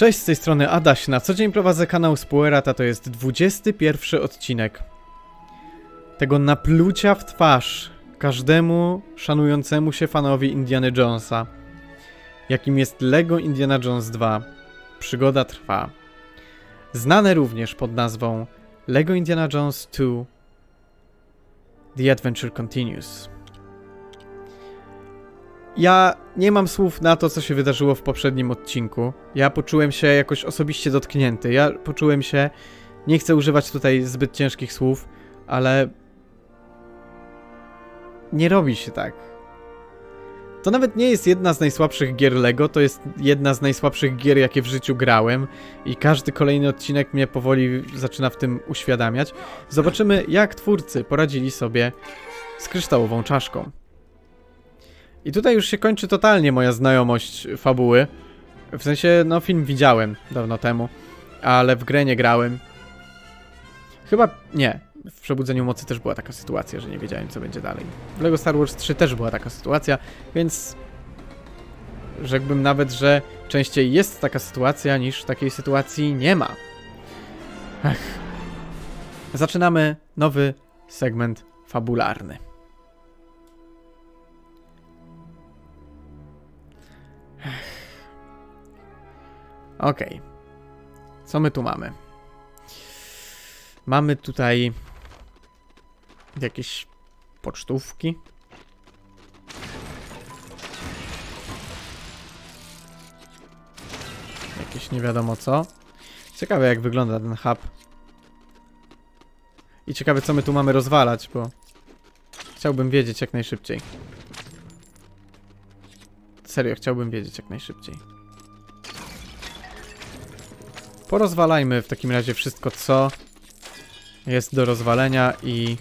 Cześć, z tej strony Adaś. Na co dzień prowadzę kanał Spoilerata, to jest 21 odcinek tego naplucia w twarz każdemu szanującemu się fanowi Indiana Jonesa, jakim jest Lego Indiana Jones 2. Przygoda trwa. Znane również pod nazwą Lego Indiana Jones 2 The Adventure Continues. Ja nie mam słów na to, co się wydarzyło w poprzednim odcinku. Ja poczułem się jakoś osobiście dotknięty. Ja poczułem się. Nie chcę używać tutaj zbyt ciężkich słów, ale. Nie robi się tak. To nawet nie jest jedna z najsłabszych gier Lego, to jest jedna z najsłabszych gier, jakie w życiu grałem, i każdy kolejny odcinek mnie powoli zaczyna w tym uświadamiać. Zobaczymy, jak twórcy poradzili sobie z kryształową czaszką. I tutaj już się kończy totalnie moja znajomość fabuły. W sensie, no film widziałem dawno temu, ale w grę nie grałem. Chyba nie. W Przebudzeniu Mocy też była taka sytuacja, że nie wiedziałem co będzie dalej. W LEGO Star Wars 3 też była taka sytuacja, więc rzekłbym nawet, że częściej jest taka sytuacja, niż takiej sytuacji nie ma. Ech. Zaczynamy nowy segment fabularny. Okej. Co my tu mamy? Mamy tutaj jakieś pocztówki. Jakieś nie wiadomo co. Ciekawe jak wygląda ten hub. I ciekawe co my tu mamy rozwalać, bo chciałbym wiedzieć jak najszybciej. Serio, chciałbym wiedzieć jak najszybciej. Porozwalajmy w takim razie wszystko, co jest do rozwalenia i...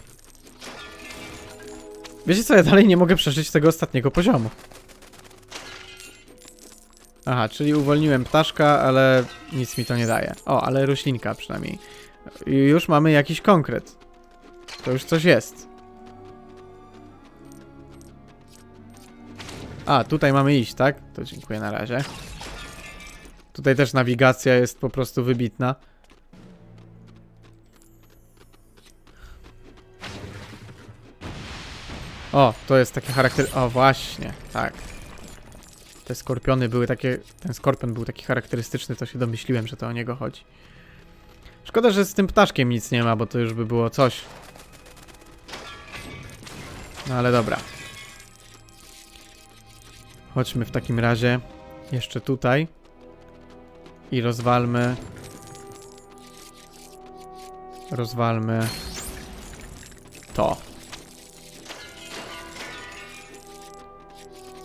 Wiecie co, ja dalej nie mogę przeżyć tego ostatniego poziomu. Aha, czyli uwolniłem ptaszka, ale nic mi to nie daje. O, ale roślinka przynajmniej. Już mamy jakiś konkret. To już coś jest. A, tutaj mamy iść, tak? To dziękuję na razie. Tutaj też nawigacja jest po prostu wybitna. O, to jest takie charakter... O, właśnie, tak. Te skorpiony były takie... Ten skorpion był taki charakterystyczny, to się domyśliłem, że to o niego chodzi. Szkoda, że z tym ptaszkiem nic nie ma, bo to już by było coś. No ale dobra. Chodźmy w takim razie jeszcze tutaj. I rozwalmy. Rozwalmy. To.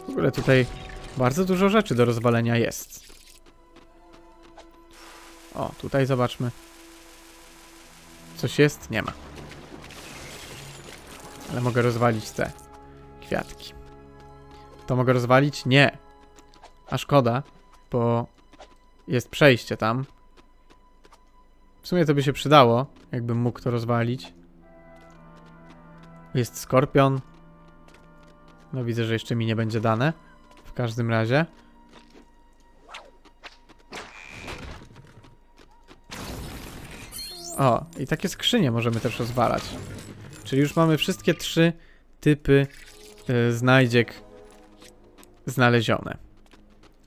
W ogóle tutaj bardzo dużo rzeczy do rozwalenia jest. O, tutaj zobaczmy. Coś jest? Nie ma. Ale mogę rozwalić te kwiatki. To mogę rozwalić? Nie. A szkoda, bo jest przejście tam. W sumie to by się przydało, jakbym mógł to rozwalić. Jest skorpion. No widzę, że jeszcze mi nie będzie dane. W każdym razie. O, i takie skrzynie możemy też rozwalać. Czyli już mamy wszystkie trzy typy y, znajdziek znalezione.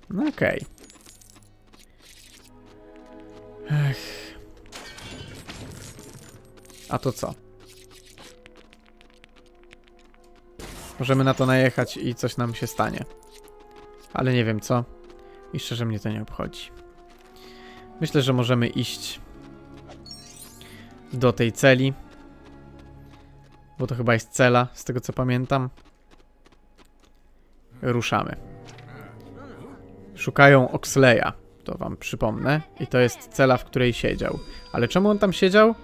No okej. Ech. A to co? Możemy na to najechać i coś nam się stanie. Ale nie wiem co. I szczerze mnie to nie obchodzi. Myślę, że możemy iść do tej celi. Bo to chyba jest cela, z tego co pamiętam. Ruszamy. Szukają Oxleya to wam przypomnę. I to jest cela, w której siedział. Ale czemu on tam siedział?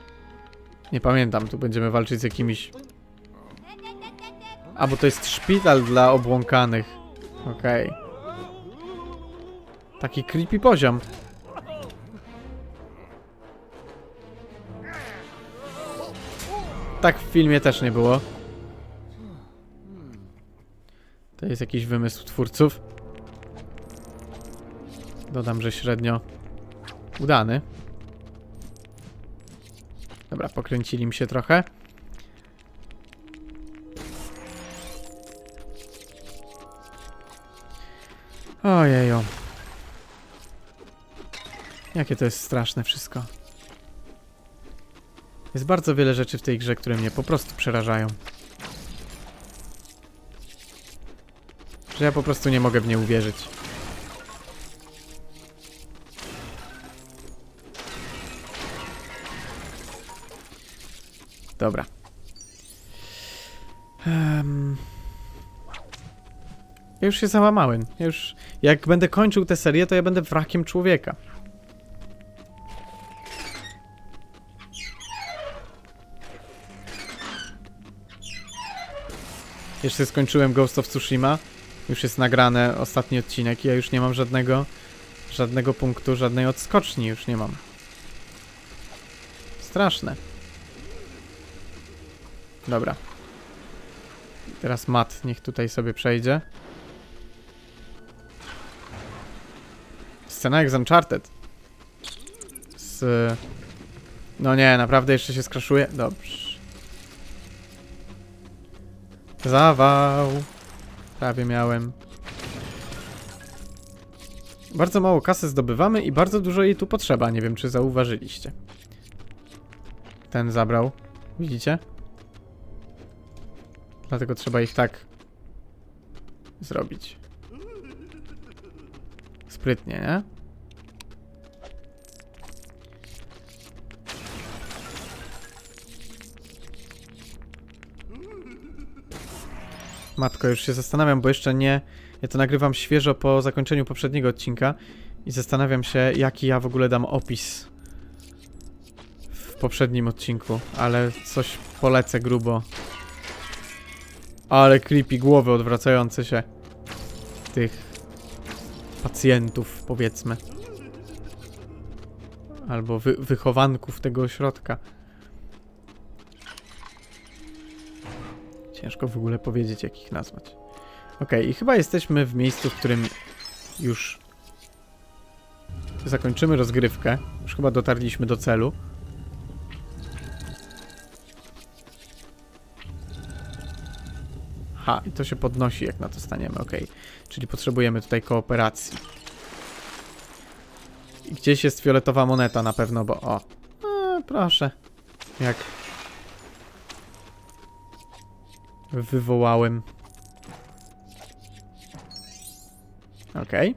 Nie pamiętam, tu będziemy walczyć z jakimiś... A, bo to jest szpital dla obłąkanych. Okej. Okay. Taki creepy poziom. Tak w filmie też nie było. To jest jakiś wymysł twórców. Dodam, że średnio udany. Dobra, pokręcili mi się trochę. Ojejo. Jakie to jest straszne wszystko. Jest bardzo wiele rzeczy w tej grze, które mnie po prostu przerażają. Że ja po prostu nie mogę w nie uwierzyć. Dobra. Em. Ja już się załamałem. Ja już. Jak będę kończył tę serię, to ja będę wrakiem człowieka. Jeszcze skończyłem Ghost of Tsushima. Już jest nagrany ostatni odcinek i ja już nie mam żadnego żadnego punktu, żadnej odskoczni już nie mam. Straszne. Dobra. Teraz Mat niech tutaj sobie przejdzie. Scena jak z Uncharted. Z... No nie, naprawdę jeszcze się skraszuje? Dobrze. Zawał. Prawie miałem. Bardzo mało kasy zdobywamy i bardzo dużo jej tu potrzeba. Nie wiem, czy zauważyliście. Ten zabrał. Widzicie? Dlatego trzeba ich tak zrobić. Sprytnie, nie? Matko, już się zastanawiam, bo jeszcze nie. Ja to nagrywam świeżo po zakończeniu poprzedniego odcinka i zastanawiam się, jaki ja w ogóle dam opis w poprzednim odcinku, ale coś polecę grubo. Ale creepy głowy odwracające się tych pacjentów, powiedzmy. Albo wy wychowanków tego ośrodka. Ciężko w ogóle powiedzieć, jak ich nazwać. Okej, i chyba jesteśmy w miejscu, w którym już zakończymy rozgrywkę. Już chyba dotarliśmy do celu. Ha, i to się podnosi, jak na to staniemy, okej. Czyli potrzebujemy tutaj kooperacji. I gdzieś jest fioletowa moneta na pewno, bo o. A, proszę. Jak wywołałem. Okej.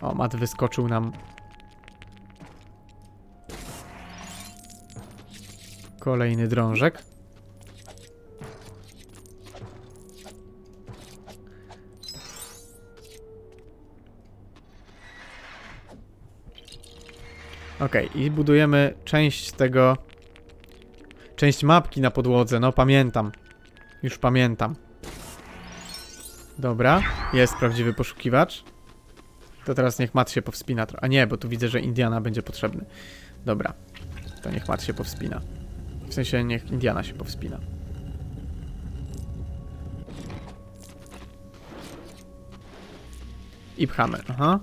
O, mat wyskoczył nam. Kolejny drążek. Okej, i budujemy część tego Część mapki na podłodze, no pamiętam. Już pamiętam. Dobra, jest prawdziwy poszukiwacz. To teraz niech Mat się powspina. A nie, bo tu widzę, że Indiana będzie potrzebny. Dobra, to niech Mat się powspina. W sensie niech Indiana się powspina. I pchamy, aha.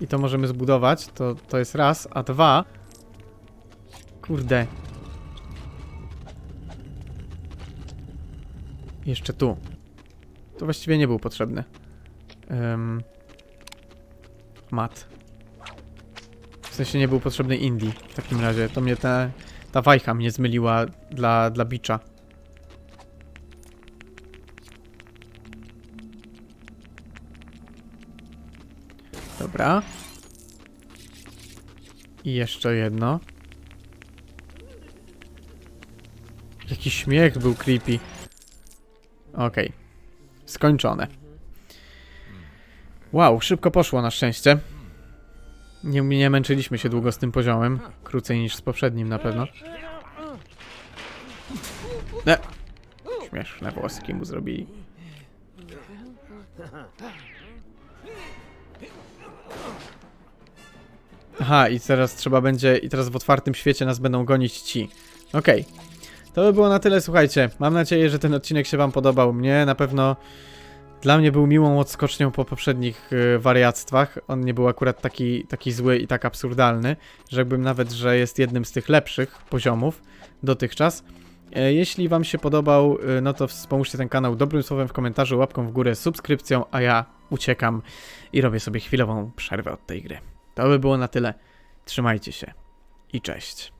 I to możemy zbudować, to, to jest raz, a dwa... Kurde, Jeszcze tu. To właściwie nie był potrzebny. Um, mat. W sensie nie był potrzebny Indii w takim razie. To mnie ta, ta wajcha mnie zmyliła dla, dla bicza. Dobra. I jeszcze jedno. Jaki śmiech był creepy. Okej. Skończone. Wow, szybko poszło na szczęście. Nie, nie męczyliśmy się długo z tym poziomem. Krócej niż z poprzednim na pewno. E. Śmieszne włoski mu zrobili. Aha, i teraz trzeba będzie... I teraz w otwartym świecie nas będą gonić ci. Okej. To by było na tyle, słuchajcie. Mam nadzieję, że ten odcinek się wam podobał. Mnie na pewno dla mnie był miłą odskocznią po poprzednich y, wariactwach. On nie był akurat taki, taki zły i tak absurdalny, rzekłbym nawet, że jest jednym z tych lepszych poziomów dotychczas. E, Jeśli Wam się podobał, y, no to wspomóżcie ten kanał dobrym słowem w komentarzu, łapką w górę, subskrypcją, a ja uciekam i robię sobie chwilową przerwę od tej gry. To by było na tyle. Trzymajcie się i cześć.